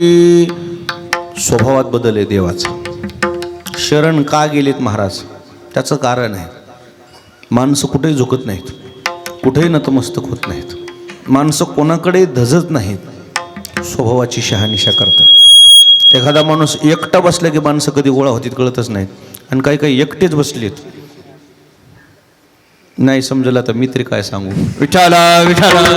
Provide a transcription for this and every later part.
की स्वभावात बदल आहे देवाचा. शरण का गेलेत महाराज? त्याचं कारण आहे. माणसं कुठेही झुकत नाहीत. कुठेही नतमस्तक होत नाहीत. माणसं कोणाकडे धजत नाहीत. स्वभावाची शहानिशा करतात. एखादा माणूस एकटा बसला की माणसं कधी गोळा होतीत कळतच नाहीत. आणि काही काही एकटेच बसलेत. नाही समजलं तर मी तरी काय सांगू? विठाला विठाला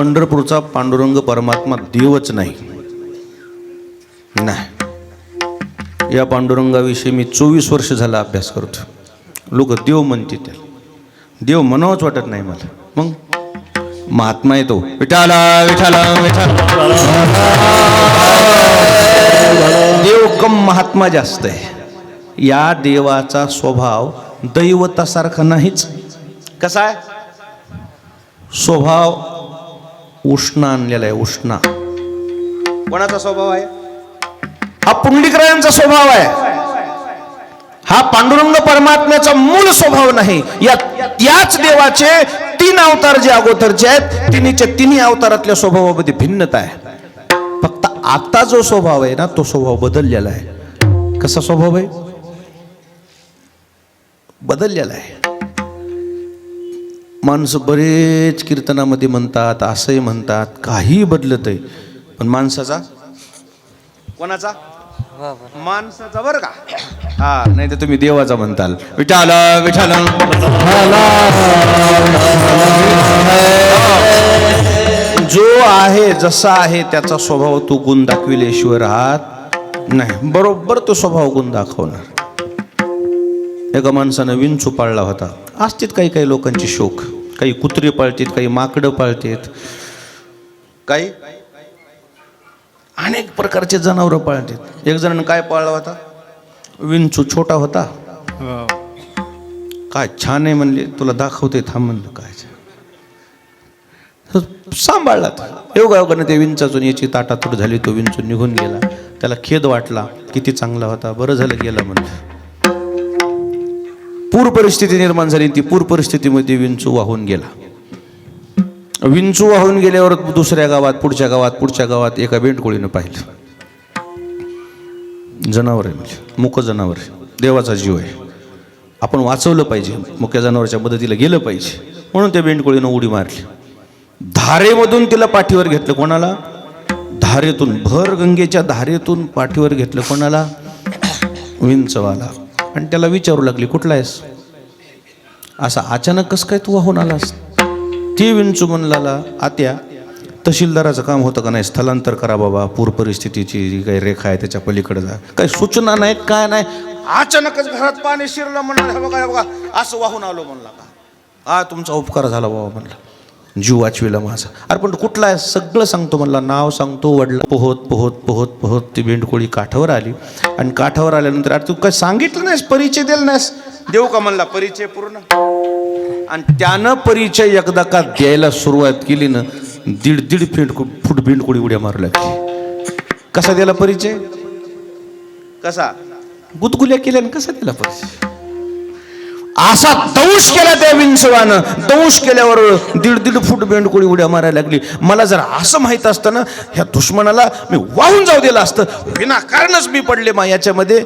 पंढरपूरचा पांडुरंग परमात्मा देवच नाही. नाही. या पांडुरंगाविषयी मी चोवीस वर्ष झाला अभ्यास करतो लोक देव म्हणते त्या देव म्हणावंच वाटत नाही मला. मग? महात्मा येतो. विठाला विठाला विठाला देव कम महात्मा जास्त आहे. या देवाचा स्वभाव दैवतासारखा नाहीच. कसा आहे? स्वभाव उष्ण आणलेला आहे उष्णा. कोणाचा स्वभाव आहे? हा पुंडलिकरायांचा स्वभाव आहे. हा पांडुरंग परमात्म्याचा मूळ स्वभाव नाही. या याच देवाचे तीन अवतार जे अगोदरचे आहेत तिन्हीच्या तिन्ही अवतारातल्या स्वभावामध्ये भिन्नता आहे. फक्त आता जो स्वभाव आहे ना तो स्वभाव बदललेला आहे. कसा स्वभाव आहे? बदललेला आहे. माणसं बरेच कीर्तनामध्ये म्हणतात असंही म्हणतात काही बदलत आहे पण माणसाचा? कोणाचा? माणसाचा बरं का? हा नाही तर तुम्ही देवाचा म्हणताल. विठाल विठाल जो आहे जसा आहे त्याचा स्वभाव तू गुण दाखविल्याशिवाय राहत नाही बरोबर तो स्वभाव गुण दाखवणार. एका माणसानं विंचू पाळला होता. असतील काही काही लोकांचे शोक काही कुत्रे पाळतात काही माकडं पाळतात काही अनेक प्रकारचे जनावरं पाळतात. एक जणांना काय पाळला होता? विंचू छोटा होता. काय छान आहे म्हणले तुला दाखवते थांब म्हणलं काय सांभाळला. योगा योगाने ते विंचाचून याची ताटातूट झाली तो विंचू निघून गेला. त्याला खेद वाटला किती चांगला होता बरं झालं गेला म्हणलं. पूर परिस्थिती निर्माण झाली ती पूर परिस्थितीमध्ये विंचू वाहून गेला. विंचू वाहून गेल्यावर दुसऱ्या गावात पुढच्या गावात पुढच्या गावात एका बेंडकोळीनं पाहिलं. जनावर आहे म्हणजे मुक जनावर आहे. देवाचा जीव आहे. आपण वाचवलं पाहिजे मुक्या जनावरच्या मदतीला गेलं पाहिजे. म्हणून त्या बेंडकोळीनं उडी मारली. धारेमधून तिला पाठीवर घेतलं कोणाला? धारेतून भर गंगेच्या धारेतून पाठीवर घेतलं कोणाला? विंचवाला. आणि त्याला विचारू लागली कुठला आहेस? असा अचानक कसं काय तू वाहून आलास? ती विंचू म्हणला आत्या तहसीलदाराचं काम होतं का नाही? स्थलांतर करा बाबा पूर परिस्थितीची जी काही रेखा आहे त्याच्या पलीकडे जा. काही सूचना नाहीत काय नाही. अचानकच घरात पाणी शिरलं म्हणलं बघा बघा असं वाहून आलो म्हणला का? हा तुमचा उपकार झाला बाबा म्हणला. जीव वाचविला माझा. अरे पण कुठला आहे सगळं सांगतो म्हणला. नाव सांगतो वडला पोहत पोहत पोहत पोहत ती बेंडकोळी काठावर आली. आणि काठावर आल्यानंतर अरे तू काय सांगितलं नाहीस? परिचय दिला नाहीस? देऊ का म्हणला परिचय पूर्ण? आणि त्यानं परिचय एकदा का द्यायला सुरुवात केली ना दीड दीड फीट फूट बेंडकोळी उड्या मारू लागली. कसा दिला परिचय? कसा? गुदगुल्या केल्याने कसा दिला परिचय? असा दंश केला त्या विंचवानं दंश केल्यावर दीड दीड फूट बेंडकोळी उड्या मारायला लागली. मला जर असं माहीत असतं ना ह्या दुश्मनाला मी वाहून जाऊ दिलं असतं. विनाकारणच मी पडले मा याच्यामध्ये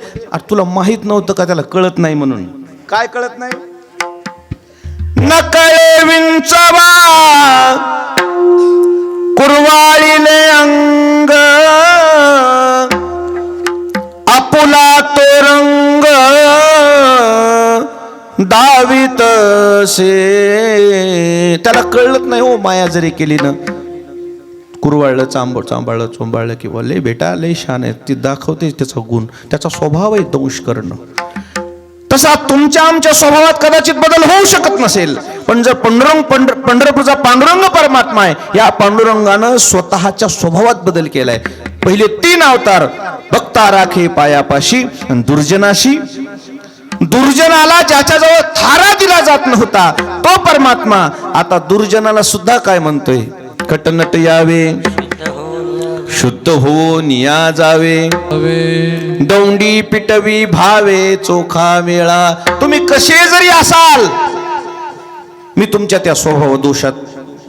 तुला माहीत नव्हतं का त्याला कळत नाही म्हणून? काय कळत नाही? नकळे विंचवा कुरवाळीले अंग आपुला तो रंग दावीत से त्याला कळत नाही हो माया जरी केली ना कुरवाळलं चांब चांबाळलं चोंबाळलं किंवा लय बेटा लय शान आहे. ती दाखवते त्याचा गुण. त्याचा स्वभाव आहे दंश करणं. तसा तुमच्या आमच्या स्वभावात कदाचित बदल होऊ शकत नसेल. पण जर पंडुरंग पंढर पंढरपूरचा पांडुरंग परमात्मा आहे या पांडुरंगानं स्वतःच्या स्वभावात बदल केलाय. पहिले तीन अवतार भक्ता राखे पायापाशी आणि दुर्जनाशी. दुर्जनाला ज्याच्याजवळ थारा दिला जात नव्हता तो परमात्मा. आता दुर्जनाला सुद्धा काय म्हणतोय? कटनट यावे. शुद्ध होऊन या जावे. दौंडी पिटवी भावे चोखा मेळा. तुम्ही कसे जरी असाल मी तुमच्या त्या स्वभाव दोषात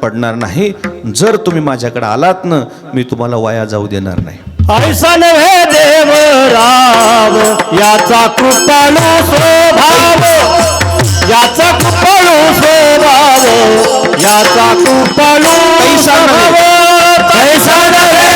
पडणार नाही. जर तुम्ही माझ्याकडे आलात ना मी तुम्हाला वाया जाऊ देणार नाही. ऐसा नव्हे देव राम याचा कृपाळू स्वभाव. याचा कृपाळू स्वभाव. याचा कृपाळू ऐसा नव्हे. ऐसा नव्हे.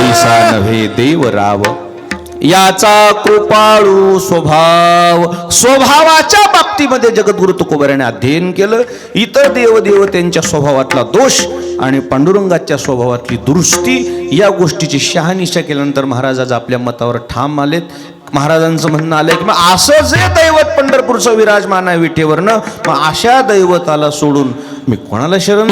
याचा नव्हे देव राव याचा कृपाळू स्वभाव. स्वभावाच्या बाबतीमध्ये जगद्गुरु तुकोबऱ्याने अध्ययन केलं. इतर देवदेव त्यांच्या स्वभावातला दोष आणि पांडुरंगाच्या स्वभावातली दुरुस्ती या गोष्टीची शहानिशा केल्यानंतर महाराजाज आपल्या मतावर ठाम आलेत. महाराजांचं म्हणणं आलंय की मग असं जे दैवत पंढरपूरचं विराजमान आहे विठेवरनं मग अशा दैवताला सोडून मी कोणाला शरण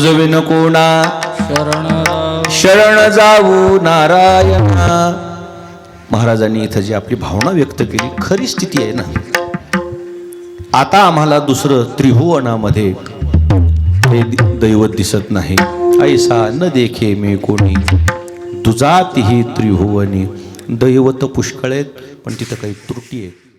तुझं कोणा? शरण जाऊ नारायणा. महाराजांनी इथं जी आपली भावना व्यक्त केली खरी स्थिती आहे ना. आता आम्हाला दुसरं त्रिभुवनामध्ये हे दैवत दिसत नाही. ऐसा न देखे मी कोणी. दुजातीही त्रिभुवनी. दैवत पुष्कळ आहेत पण तिथं काही त्रुटी आहेत.